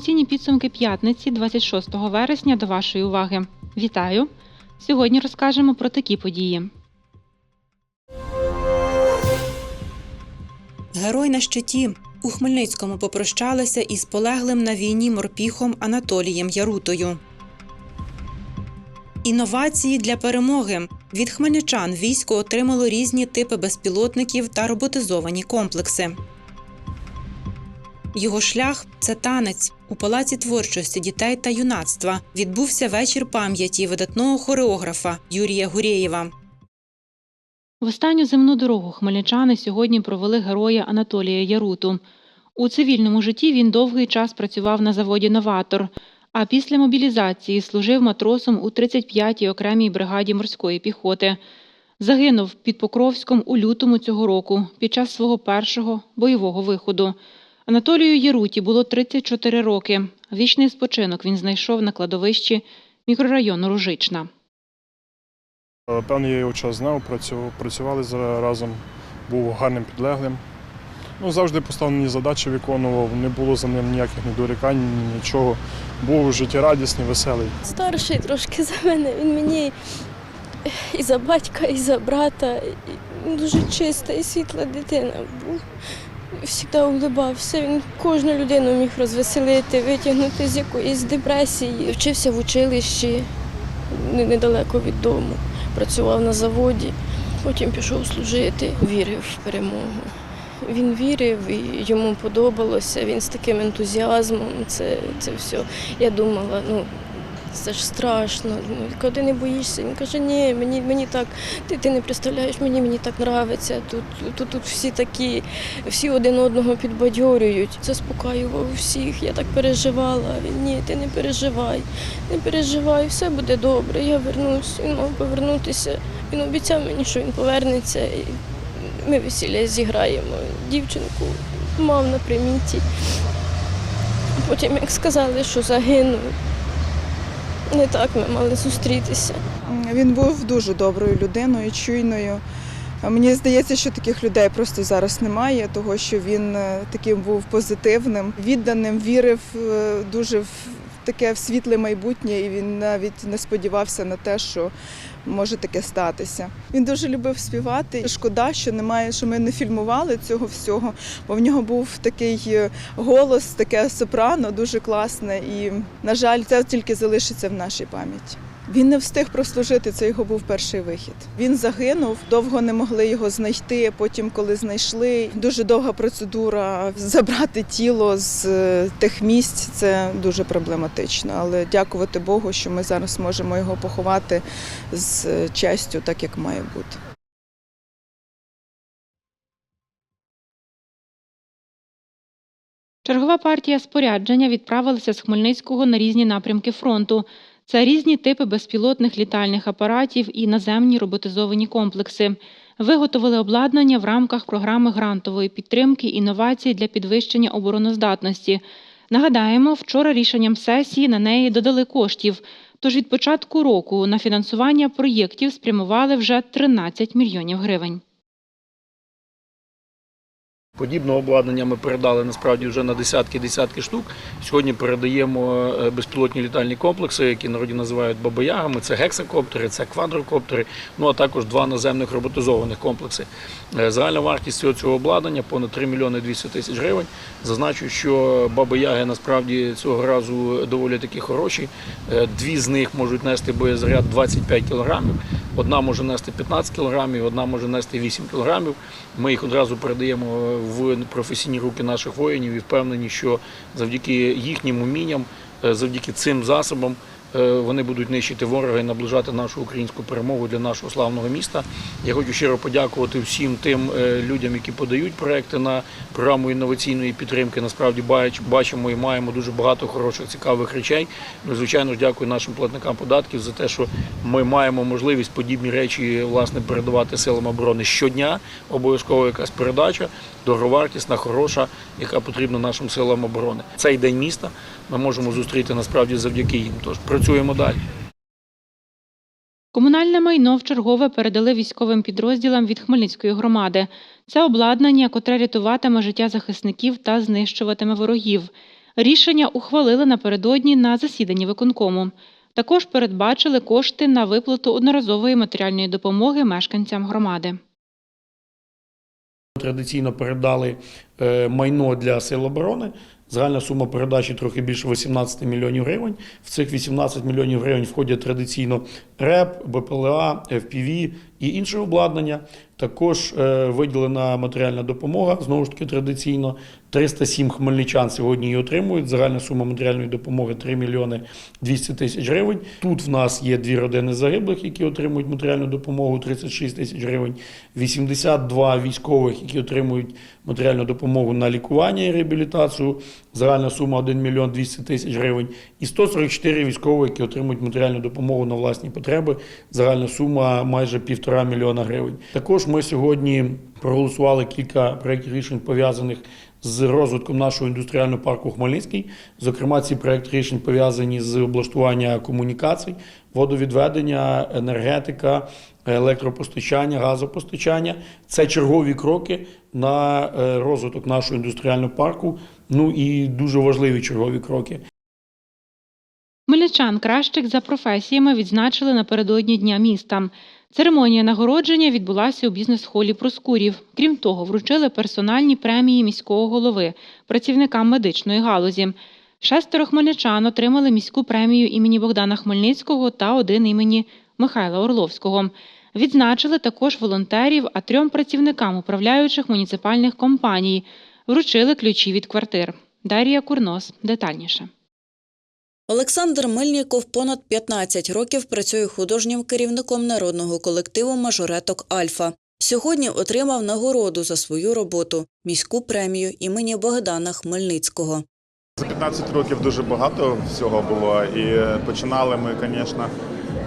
Інформаційні підсумки п'ятниці 26 вересня до вашої уваги. Вітаю! Сьогодні розкажемо про такі події. Герой на щиті. У Хмельницькому попрощалися із полеглим на війні морпіхом Анатолієм Ярутою. Інновації для перемоги. Від хмельничан військо отримало різні типи безпілотників та роботизовані комплекси. Його шлях це танець. У палаці творчості дітей та юнацтва відбувся вечір пам'яті видатного хореографа Юрія Гурєєва. В останню земну дорогу хмельничани сьогодні провели героя Анатолія Яруту. У цивільному житті він довгий час працював на заводі Новатор, а після мобілізації служив матросом у 35-й окремій бригаді морської піхоти. Загинув під Покровськом у лютому цього року під час свого першого бойового виходу. Анатолію Яруті було 34 роки. Вічний спочинок він знайшов на кладовищі мікрорайону Ружична. Е, Певний я його час знав, працювали разом, був гарним підлеглим. Ну, завжди поставлені задачі виконував, не було за ним ніяких недорікань, нічого. Був життєрадісний, веселий. Старший трошки за мене. Він мені і за батька, і за брата. І дуже чиста і світла дитина був. Завжди улибався. Він кожну людину міг розвеселити, витягнути з якоїсь депресії. Вчився в училищі недалеко від дому. Працював на заводі, потім пішов служити, вірив в перемогу. Він вірив, і йому подобалося. Він з таким ентузіазмом. Це, це все. Я думала, ну це ж страшно. Думаю, коли не боїшся, він каже, ні, мені, мені так, ти, ти не представляєш, мені, мені так нравиться. Тут, тут, тут всі такі, всі один одного підбадьорюють. Заспокаював всіх. Я так переживала. Він ні, ти не переживай, не переживай, все буде добре. Я вернусь. Він мав повернутися. Він обіцяв мені, що він повернеться. І ми весілля зіграємо. Дівчинку мав на приміті. Потім, як сказали, що загинув, не так ми мали зустрітися. Він був дуже доброю людиною, чуйною. Мені здається, що таких людей просто зараз немає, того що він е, таким був позитивним, відданим, вірив е, дуже в таке в світле майбутнє, і він навіть не сподівався на те, що може таке статися. Він дуже любив співати. Шкода, що немає, що ми не фільмували цього всього, бо в нього був такий е, голос, таке сопрано, дуже класне. І, на жаль, це тільки залишиться в нашій пам'яті. Він не встиг прослужити, це його був перший вихід. Він загинув, довго не могли його знайти. Потім, коли знайшли, дуже довга процедура забрати тіло з е, тих місць. Це дуже проблематично. Але дякувати Богу, що ми зараз можемо його поховати з е, честю, так як має бути. Чергова партія спорядження відправилася з Хмельницького на різні напрямки фронту. Це різні типи безпілотних літальних апаратів і наземні роботизовані комплекси. Виготовили обладнання в рамках програми грантової підтримки інновацій для підвищення обороноздатності. Нагадаємо, вчора рішенням сесії на неї додали коштів. Тож від початку року на фінансування проєктів спрямували вже 13 мільйонів гривень. Подібного обладнання ми передали насправді вже на десятки-десятки штук. Сьогодні передаємо е, безпілотні літальні комплекси, які народі називають бабоягами. Це гексакоптери, це квадрокоптери, ну а також два наземних роботизованих комплекси. Е, Загальна вартість цього, обладнання понад 3 мільйони 200 тисяч гривень. Зазначу, що бабояги насправді цього разу доволі такі хороші. Е, Дві з них можуть нести боєзаряд 25 кілограмів. Одна може нести 15 кілограмів, одна може нести 8 кілограмів. Ми їх одразу передаємо в професійні руки наших воїнів і впевнені, що завдяки їхнім умінням, е, завдяки цим засобам. Е, Вони будуть нищити ворога і наближати нашу українську перемогу для нашого славного міста. Я хочу щиро подякувати всім тим е, людям, які подають проекти на програму інноваційної підтримки. Насправді бач- бачимо і маємо дуже багато хороших цікавих речей. Ну, звичайно, ж, дякую нашим платникам податків за те, що ми маємо можливість подібні речі власне передавати силам оборони щодня. Обов'язково якась передача, дороговартісна, хороша, яка потрібна нашим силам оборони. Цей день міста ми можемо зустріти насправді завдяки їм. Тож працюємо далі. Комунальне майно в чергове передали військовим підрозділам від Хмельницької громади. Це обладнання, котре рятуватиме життя захисників та знищуватиме ворогів. Рішення ухвалили напередодні на засіданні виконкому. Також передбачили кошти на виплату одноразової матеріальної допомоги мешканцям громади. Традиційно передали е, майно для сил оборони. Загальна сума передачі трохи більше 18 мільйонів гривень. В цих 18 мільйонів гривень входять традиційно РЕП, БПЛА, ФПВ і інше обладнання. Також е, виділена матеріальна допомога. Знову ж таки, традиційно 307 хмельничан сьогодні її отримують. Загальна сума матеріальної допомоги 3 мільйони 200 тисяч гривень. Тут в нас є дві родини загиблих, які отримують матеріальну допомогу 36 тисяч гривень, 82 військових, які отримують матеріальну допомогу на лікування і реабілітацію. Загальна сума 1 мільйон 200 тисяч гривень. І 144 військових, які отримують матеріальну допомогу на власні потреби. Загальна сума майже півтора мільйона гривень. Також ми сьогодні проголосували кілька проєктів рішень пов'язаних з розвитком нашого індустріального парку Хмельницький. Зокрема, ці проєкти рішень пов'язані з облаштування комунікацій, водовідведення, енергетика, електропостачання, газопостачання. Це чергові кроки на е, розвиток нашого індустріального парку. Ну і дуже важливі чергові кроки. Хмельничан кращих за професіями відзначили напередодні Дня міста. Церемонія нагородження відбулася у бізнес-холі Проскурів. Крім того, вручили персональні премії міського голови працівникам медичної галузі. Шестеро хмельничан отримали міську премію імені Богдана Хмельницького та один імені Михайла Орловського. Відзначили також волонтерів, а трьом працівникам управляючих муніципальних компаній вручили ключі від квартир. Дар'я Курнос детальніше. Олександр Мельніков понад 15 років працює художнім керівником народного колективу мажореток Альфа. Сьогодні отримав нагороду за свою роботу міську премію імені Богдана Хмельницького. За 15 років дуже багато всього було, і починали ми, звісно,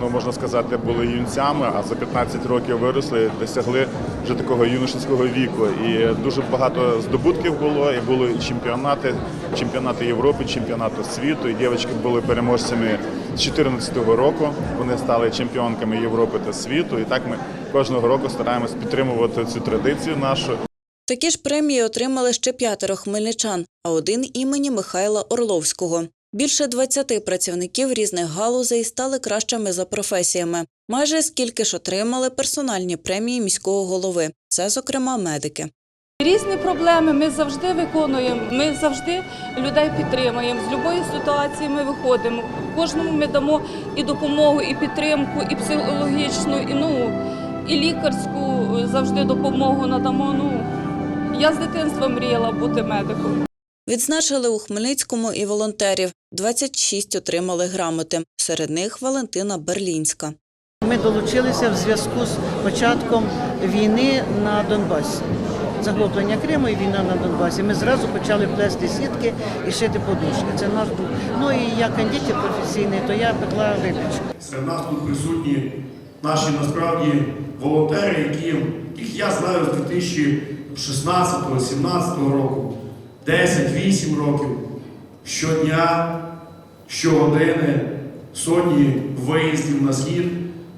ну можна сказати, були юнцями, а за 15 років виросли, досягли вже такого юношеського віку. І дуже багато здобутків було, і були чемпіонати, чемпіонати Європи, чемпіонати світу. І дівчатки були переможцями з 2014 року. Вони стали чемпіонками Європи та світу. І так ми кожного року стараємось підтримувати цю традицію нашу. Такі ж премії отримали ще п'ятеро хмельничан, а один імені Михайла Орловського. Більше 20 працівників різних галузей стали кращими за професіями. Майже скільки ж отримали персональні премії міського голови. Це, зокрема, медики. Різні проблеми ми завжди виконуємо. Ми завжди людей підтримуємо. З будь-якої ситуації ми виходимо. Кожному ми дамо і допомогу, і підтримку, і психологічну, і ну і лікарську завжди допомогу надамо. Ну я з дитинства мріяла бути медиком. Відзначили у Хмельницькому і волонтерів. 26 отримали грамоти. Серед них Валентина Берлінська. Ми долучилися в зв'язку з початком війни на Донбасі. Заглоблення Криму і війна на Донбасі. Ми зразу почали плести сітки і шити подушки. Це наш був. Ну і я кондитер професійний, то я пекла випічку. Серед нас тут присутні наші насправді волонтери, які, яких я знаю з 2016-2017 року, 10-8 років, щодня, щогодини, сотні виїздів на схід.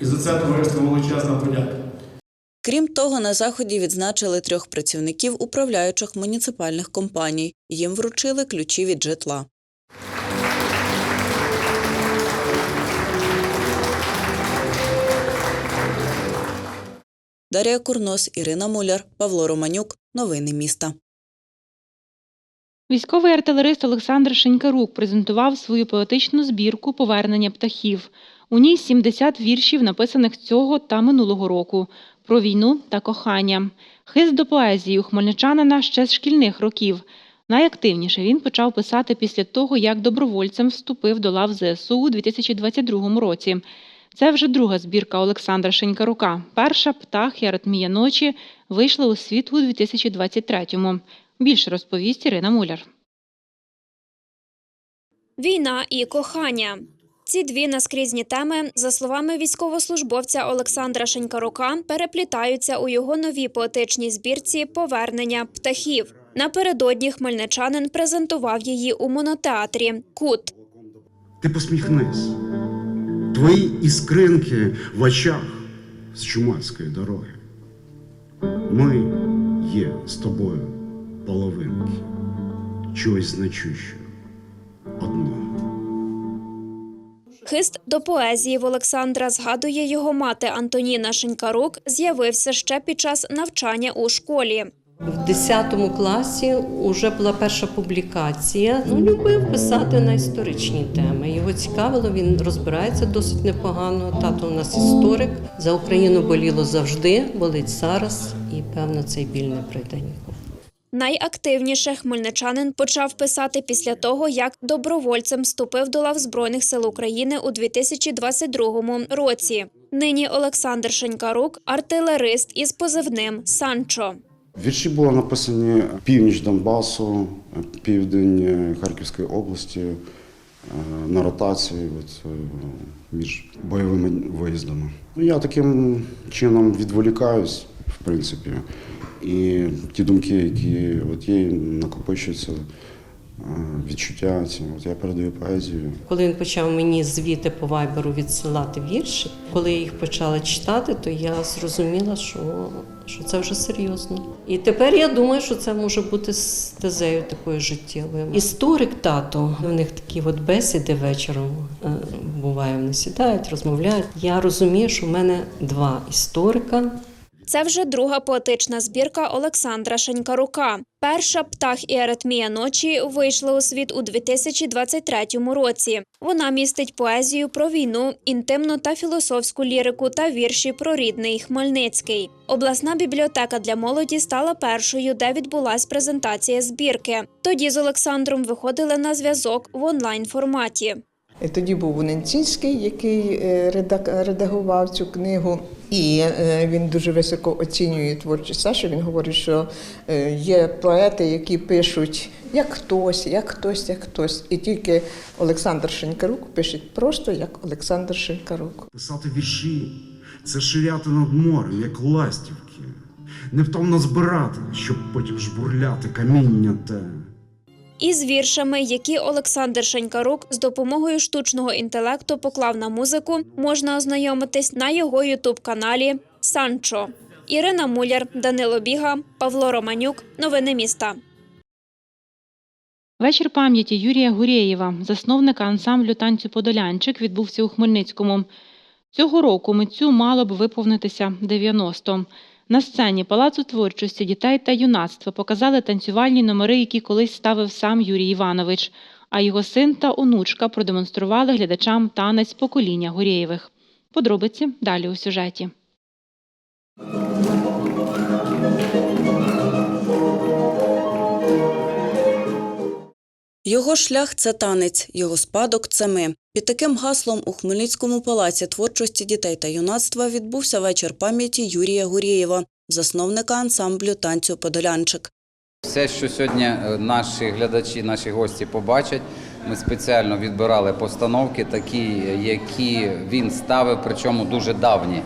І за це товариство величезна подяка. Крім того, на заході відзначили трьох працівників управляючих муніципальних компаній. Їм вручили ключі від житла. Дар'я Курнос, Ірина Муляр, Павло Романюк. Новини міста. Військовий артилерист Олександр Шенькарук презентував свою поетичну збірку Повернення птахів. У ній 70 віршів, написаних цього та минулого року, про війну та кохання. Хист до поезії у хмельничанина ще з шкільних років. Найактивніше він почав писати після того, як добровольцем вступив до лав ЗСУ у 2022 році. Це вже друга збірка Олександра Шенькарука. Перша птах і аритмія ночі вийшла у світ у 2023-му. Більше розповість Ірина Муляр. Війна і кохання. Ці дві наскрізні теми, за словами військовослужбовця Олександра Шенькарука, переплітаються у його новій поетичній збірці Повернення птахів. Напередодні хмельничанин презентував її у монотеатрі Кут. Ти посміхнись твои искринки в очах з чумацької дороги. Ми є з тобою половинки, чогось значущого одного. Хист до поезії в Олександра згадує його мати Антоніна Шенькарук, з'явився ще під час навчання у школі. В 10 класі вже була перша публікація. Ну, любив писати на історичні теми. Його цікавило, він розбирається досить непогано. Тато у нас історик. За Україну боліло завжди, болить зараз, і певно цей біль не пройде ніколи. Найактивніше хмельничанин почав писати після того, як добровольцем вступив до лав Збройних сил України у 2022 році. Нині Олександр Шенькарук – артилерист із позивним «Санчо». Вірші були написані північ Донбасу, південь Харківської області е, на ротації от, е, між бойовими виїздами. Ну, Я таким чином відволікаюсь, в принципі, і ті думки, які от є, накопичуються, відчуття, ці, от я передаю поезію. Коли він почав мені звіти по вайберу відсилати вірші, коли я їх почала читати, то я зрозуміла, що, що це вже серйозно. І тепер я думаю, що це може бути стезею такою життєвою. Історик тато, у них такі от бесіди вечором е, буває, вони сідають, розмовляють. Я розумію, що в мене два історика. Це вже друга поетична збірка Олександра Шенькарука. Перша птах і аритмія ночі вийшла у світ у 2023 році. Вона містить поезію про війну, інтимну та філософську лірику та вірші про рідний Хмельницький. Обласна бібліотека для молоді стала першою, де відбулась презентація збірки. Тоді з Олександром виходили на зв'язок в онлайн форматі. Тоді був Вуненцінський, який е, редагував цю книгу, і е, він дуже високо оцінює творчість Саші. Він говорить, що е, є поети, які пишуть як хтось, як хтось, як хтось. І тільки Олександр Шенькарук пише просто як Олександр Шенькарук. Писати вірші це ширяти над морем, як ластівки. Невтомно збирати, щоб потім жбурляти каміння те. Із віршами, які Олександр Шенькарук з допомогою штучного інтелекту поклав на музику, можна ознайомитись на його ютуб-каналі Санчо. Ірина Муляр, Данило Біга, Павло Романюк. Новини міста. Вечір пам'яті Юрія Гурєєва, засновника ансамблю танцю Подолянчик, відбувся у Хмельницькому. Цього року митцю мало б виповнитися 90. На сцені Палацу творчості дітей та юнацтва показали танцювальні номери, які колись ставив сам Юрій Іванович. А його син та онучка продемонстрували глядачам танець покоління Гурєєвих. Подробиці далі у сюжеті. Його шлях це танець, його спадок це ми. Під таким гаслом у Хмельницькому палаці творчості дітей та юнацтва відбувся вечір пам'яті Юрія Гурєєва, засновника ансамблю танцю Подолянчик. Все, що сьогодні е, наші глядачі, наші гості побачать, ми спеціально відбирали постановки, такі, які він ставив, причому дуже давні.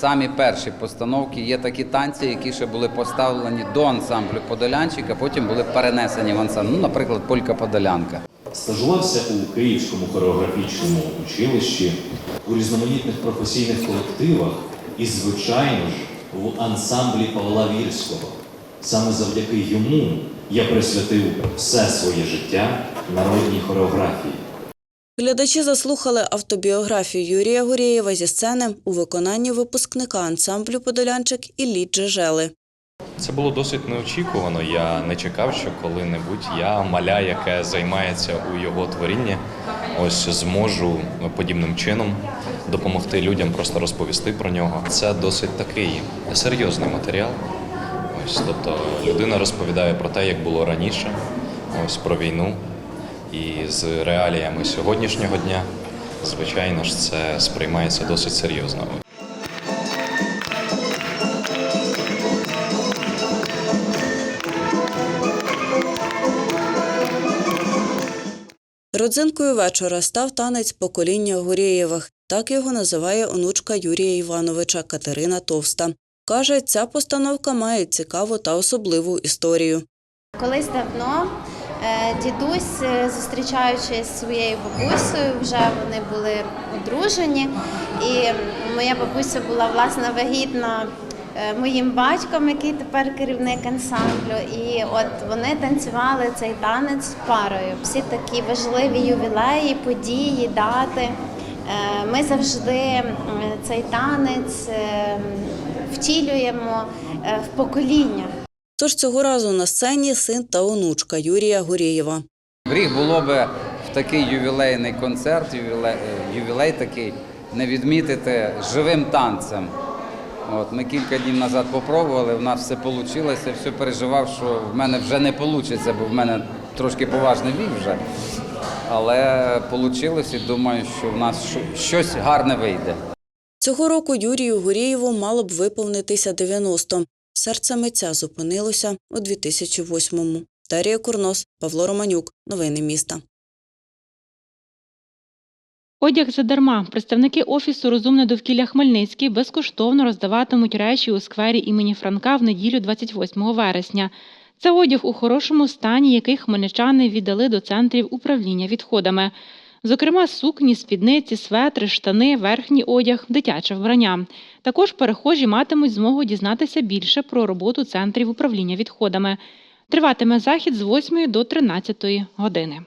Самі перші постановки є такі танці, які ще були поставлені до ансамблю Подолянчика, потім були перенесені в ансамбль. Ну, наприклад, Полька Подолянка. Стажувався у Київському хореографічному училищі, у різноманітних професійних колективах і, звичайно ж, в ансамблі Павла Вірського. Саме завдяки йому я присвятив все своє життя народній хореографії. Глядачі заслухали автобіографію Юрія Гурєєва зі сцени у виконанні випускника ансамблю Подолянчик Іллі Джежели. Це було досить неочікувано. Я не чекав, що коли-небудь я, маля, яке займається у його творінні, ось зможу подібним чином допомогти людям, просто розповісти про нього. Це досить такий серйозний матеріал. Ось, тобто людина розповідає про те, як було раніше, ось про війну. І з реаліями сьогоднішнього дня, звичайно ж, це сприймається досить серйозно. Родзинкою вечора став танець покоління Гурєєвих. Так його називає онучка Юрія Івановича Катерина Товста. Каже, ця постановка має цікаву та особливу історію. Колись давно дідусь, е, зустрічаючись зі своєю бабусею, вже вони були одружені, і моя бабуся була власне вагітна е, моїм батьком, який тепер керівник ансамблю. І от вони танцювали цей танець парою. Всі такі важливі ювілеї, події, дати. Ми завжди цей танець е, втілюємо е, в покоління. Тож цього разу на сцені син та онучка Юрія Гурєєва. Гріх було би в такий ювілейний концерт, ювілей, е, ювілей такий, не відмітити живим танцем. От, ми кілька днів назад попробували, в нас все вийшло, все переживав, що в мене вже не вийде, бо в мене трошки поважний вік вже. Але вийшло і думаю, що в нас щось гарне вийде. Цього року Юрію Гурєєву мало б виповнитися 90. Серце митця зупинилося у 2008-му. Дарія Курнос, Павло Романюк. Новини міста. Одяг задарма. Представники офісу Розумне довкілля Хмельницький безкоштовно роздаватимуть речі у сквері імені Франка в неділю 28 вересня. Це одяг у хорошому стані, який хмельничани віддали до центрів управління відходами. Зокрема, сукні, спідниці, светри, штани, верхній одяг, дитяче вбрання. Також перехожі матимуть змогу дізнатися більше про роботу центрів управління відходами. Триватиме захід з 8 до 13 години.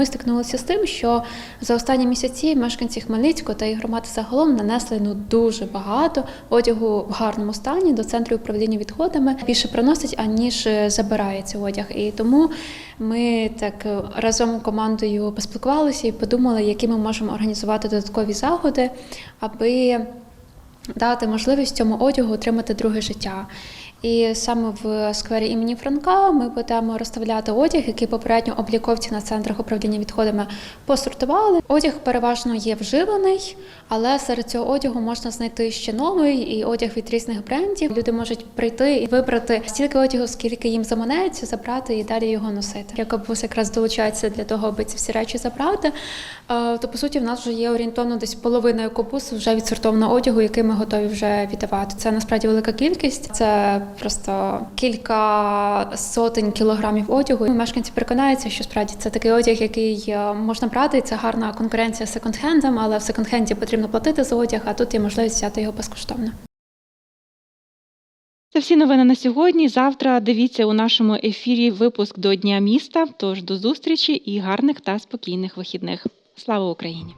Ми стикнулися з тим, що за останні місяці мешканці Хмельницького та і громади загалом нанесли ну дуже багато одягу в гарному стані до центру управління відходами. Більше приносить, аніж забирає цей одяг. І тому ми так е, разом командою поспілкувалися і подумали, які ми можемо організувати додаткові заходи, аби дати можливість цьому одягу отримати друге життя. І саме в сквері імені Франка ми будемо розставляти одяг, який попередньо обліковці на центрах управління відходами посортували. Одяг переважно є вживаний, але серед цього одягу можна знайти ще новий і одяг від різних брендів. Люди можуть прийти і вибрати стільки одягу, скільки їм заманеться, забрати і далі його носити. Якобус якраз долучається для того, аби ці всі речі забрати. Е, То по суті, в нас вже є орієнтовно десь половина екобусу вже відсортованого одягу, який ми готові вже віддавати. Це насправді велика кількість. Це просто кілька сотень кілограмів одягу. Мешканці переконаються, що справді це такий одяг, який е, можна брати. Це гарна конкуренція з секонд-хендом, але в секонд-хенді потрібно платити за одяг, а тут є можливість взяти його безкоштовно. Це всі новини на сьогодні. Завтра дивіться у нашому ефірі випуск до Дня міста. Тож до зустрічі і гарних та спокійних вихідних. Слава Україні!